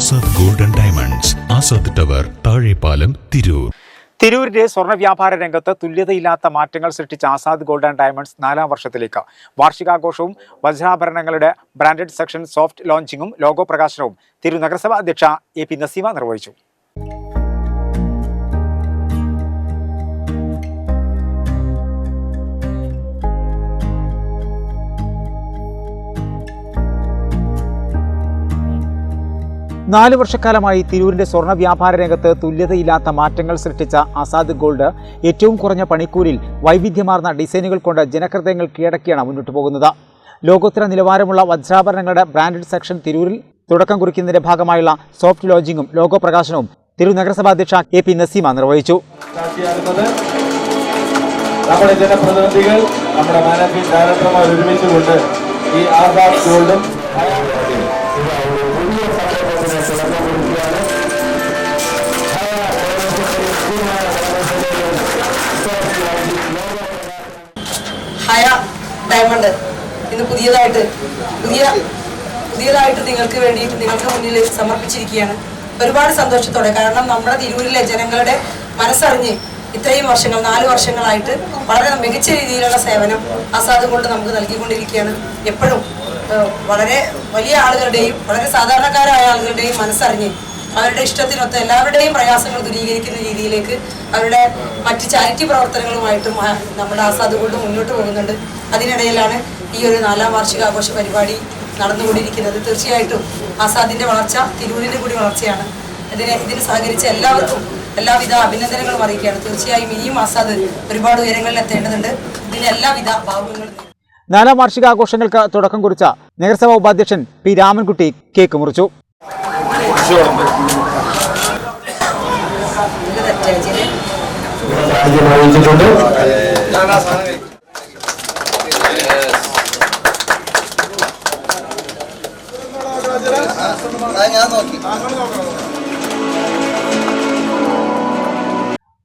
Azad golden diamonds Azad tower Thazhepalam Tirur തിരൂരിന്റെ സ്വർണ വ്യാപാര രംഗത്ത് തുല്യതയില്ലാത്ത മാറ്റങ്ങൾ സൃഷ്ടിച്ച ആസാദ് ഗോൾഡ് ആൻഡ് ഡയമണ്ട്സ് നാലാം വർഷത്തിലേക്ക്. വാർഷികാഘോഷവും വജ്രാഭരണങ്ങളുടെ ബ്രാൻഡഡ് സെക്ഷൻ സോഫ്റ്റ് ലോഞ്ചിങ്ങും ലോഗോ പ്രകാശനവും തിരൂർ നഗരസഭ അധ്യക്ഷ എ പി നസീമ നിർവഹിച്ചു. നാല് വർഷക്കാലമായി തിരൂരിന്റെ സ്വർണ വ്യാപാര രംഗത്ത് തുല്യതയില്ലാത്ത മാറ്റങ്ങൾ സൃഷ്ടിച്ച ആസാദ് ഗോൾഡ് ഏറ്റവും കുറഞ്ഞ പണിക്കൂലിൽ വൈവിധ്യമാർന്ന ഡിസൈനുകൾ കൊണ്ട് ജനഹൃദയങ്ങൾ കീഴടക്കിയാണ് മുന്നോട്ട് പോകുന്നത്. ലോകോത്തര നിലവാരമുള്ള വജ്രാഭരണങ്ങളുടെ ബ്രാൻഡഡ് സെക്ഷൻ തിരൂരിൽ തുടക്കം കുറിക്കുന്നതിന്റെ ഭാഗമായുള്ള സോഫ്റ്റ് ലോഞ്ചിങ്ങും ലോഗോ പ്രകാശനവും തിരൂർ നഗരസഭാ അധ്യക്ഷ എ പി നസീമ നിർവഹിച്ചു. നമ്മുടെ ജനപ്രതിനിധികൾ നമ്മുടെ മാനേജിംഗ് ഡയറക്ടർമാർ ഒരുമിച്ചുകൊണ്ട് ഈ ആസാദ് ഗോൾഡും ഡയമണ്ട് ഇന്ന് പുതിയതായിട്ട് പുതിയ പുതിയതായിട്ട് നിങ്ങൾക്ക് വേണ്ടിയിട്ട് നിങ്ങൾക്ക് മുന്നിൽ സമർപ്പിച്ചിരിക്കുകയാണ്. ഒരുപാട് സന്തോഷത്തോടെ കാരണം നമ്മുടെ തിരൂരിലെ ജനങ്ങളുടെ മനസ്സറിഞ്ഞ് ഇത്രയും വർഷങ്ങൾ നാല് വർഷങ്ങളായിട്ട് വളരെ മികച്ച രീതിയിലുള്ള സേവനം ആസാദ് കൊണ്ട് നമുക്ക് നൽകിക്കൊണ്ടിരിക്കുകയാണ്. എപ്പോഴും വളരെ വലിയ ആളുകളുടെയും വളരെ സാധാരണക്കാരായ ആളുകളുടെയും മനസ്സറിഞ്ഞ് അവരുടെ ഇഷ്ടത്തിനൊത്ത് എല്ലാവരുടെയും പ്രയാസങ്ങൾ ദൂരീകരിക്കുന്ന രീതിയിലേക്ക് അവരുടെ മറ്റ് ചാരിറ്റി പ്രവർത്തനങ്ങളുമായിട്ടും നമ്മുടെ ആസാദ് കൊണ്ട് മുന്നോട്ട് പോകുന്നുണ്ട്. അതിനിടയിലാണ് ഈ ഒരു നാലാം വാർഷികാഘോഷ പരിപാടി നടന്നുകൊണ്ടിരിക്കുന്നത്. തീർച്ചയായിട്ടും ആസാദിന്റെ വളർച്ച തിരൂരിന്റെ കൂടി വളർച്ചയാണ്. ഇതിനെ ഇതിന് സഹകരിച്ച എല്ലാവർക്കും എല്ലാവിധ അഭിനന്ദനങ്ങളും അറിയിക്കുകയാണ്. തീർച്ചയായും ഇനിയും ആസാദ് ഒരുപാട് ഉയരങ്ങളിൽ എത്തേണ്ടതുണ്ട്. ഇതിന് എല്ലാവിധ ഭാവങ്ങളും നാലാം വാർഷികാഘോഷങ്ങൾക്ക് തുടക്കം കുറിച്ച നഗരസഭാ ഉപാധ്യക്ഷൻ പി രാമൻകുട്ടി കേക്ക് മുറിച്ചു.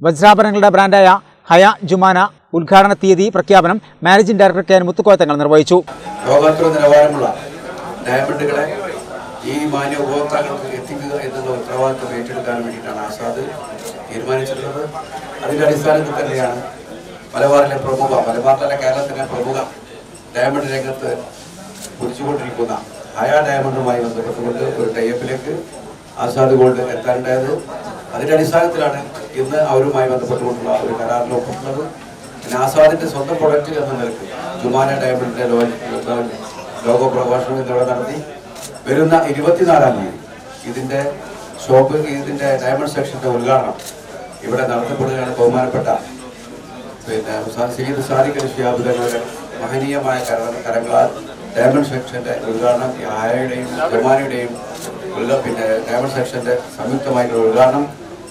വജ്രാഭരണങ്ങളുടെ ബ്രാൻഡായ ഹയ ജുമാന ഉദ്ഘാടന തീയതി പ്രഖ്യാപനം managing director K N Muthukoyathangal നിർവഹിച്ചു. ലോകോത്തര നിലവാരമുള്ള ഡയമണ്ടുകളെ ഈ മാന്യ ഉപഭോക്താക്കൾക്ക് എത്തിക്കുക എന്നുള്ള ഉത്തരവാദിത്വം ഏറ്റെടുക്കാൻ വേണ്ടിയിട്ടാണ് ആസാദ് തീരുമാനിച്ചിട്ടുള്ളത്. അതിന്റെ അടിസ്ഥാനത്തിൽ തന്നെയാണ് മലബാറിലെ പ്രമുഖ മലബാറിലെ കേരളത്തിലെ പ്രമുഖ ഡയമണ്ട് രംഗത്ത് കുറിച്ചുകൊണ്ടിരിക്കുന്ന ഹയാ ഡയമണ്ടുമായി ബന്ധപ്പെട്ടുകൊണ്ട് ഒരു ടൈപ്പിലേക്ക് ആസാദ് ഗോൾഡ് എത്താനുണ്ടായത്. അതിന്റെ അടിസ്ഥാനത്തിലാണ് ഇന്ന് അവരുമായി ബന്ധപ്പെട്ടുകൊണ്ടുള്ള ഒരു കരാറിൽ ഒപ്പിട്ടുള്ളത് പിന്നെ ആസാദിന്റെ സ്വന്തം പ്രൊഡക്റ്റ് എന്ന നിലയ്ക്ക് ജുമാന ഡയമണ്ടിന്റെ ലോക പ്രഭാഷണം എന്നിവിടെ നടത്തി. വരുന്ന ഇരുപത്തിനാലാം തീയതി. ഇതിന്റെ ഷോപ്പിംഗ് ഇതിന്റെ ഡയമണ്ട് സെക്ഷന്റെ ഉദ്ഘാടനം ഇവിടെ നടത്തപ്പെടുകയാണ് ബഹുമാനപ്പെട്ട പിന്നെ സയ്യിദ് സാദിഖ് തങ്ങളുടെ മഹനീയമായ കര- കരങ്ങളാൽ ഡയമണ്ട് സെക്ഷന്റെ ഉദ്ഘാടനം ഈ ആയയുടെയും ജമാനയുടെയും പിന്നെ ഡയമണ്ട് സെക്ഷന്റെ സംയുക്തമായിട്ടുള്ള ഉദ്ഘാടനം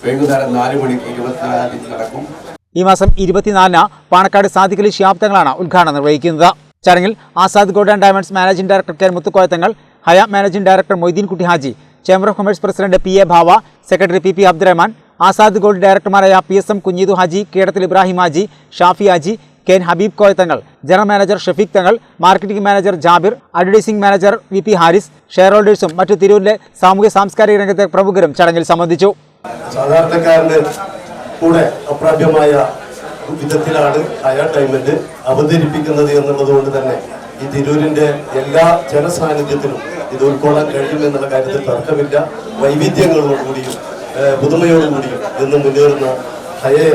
വൈകുന്നേരം നാല് മണിക്ക് ഇരുപത്തിനാലാം തീയതി നടക്കും. ഈ മാസം ഇരുപത്തിനാലിന് പാണക്കാട് സാദിഖലി ശിഹാബ് തങ്ങളാണ് ഉദ്ഘാടനം നിർവഹിക്കുന്നത്. ചടങ്ങിൽ Azad gold and diamonds managing director K Muthukoyathangal Hayya managing director Moideen Kutty Haji chamber of commerce president P A Bava secretary P P Abdurahman Azad gold ഡയറക്ടർമാരായ P S M Kunjeedu Haji Kedathil Ibrahim Haji Shafi Haji K N Habeeb Koyathangal general manager Shafeeq Thangal marketing manager Jabir advertising manager V P Haris share ഹോൾഡേഴ്സും മറ്റു തിരൂരിലെ സാമൂഹ്യ സാംസ്കാരിക രംഗത്തെ പ്രമുഖരും ചടങ്ങിൽ സംബന്ധിച്ചു. സാധാരണക്കാരന്റെ കൂടെ വിധത്തിലാണ് ഹയർ ഡയമണ്ട് അവതരിപ്പിക്കുന്നത് എന്നുള്ളത് കൊണ്ട് തന്നെ ഈ തിരൂരിന്റെ എല്ലാ ജനസാന്നിധ്യത്തിലും ഇത് ഉൾക്കൊള്ളാൻ കഴിയുമെന്നുള്ള കാര്യത്തിൽ തർക്കമില്ല. വൈവിധ്യങ്ങളോടുകൂടിയും പുതുമയോടുകൂടിയും ഇന്ന് മുന്നേറുന്ന ഹയയെ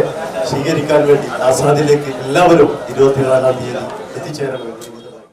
സ്വീകരിക്കാൻ വേണ്ടി ആസാദിലേക്ക് എല്ലാവരും ഇരുപത്തിനാലാം തീയതി എത്തിച്ചേരാൻ വേണ്ടി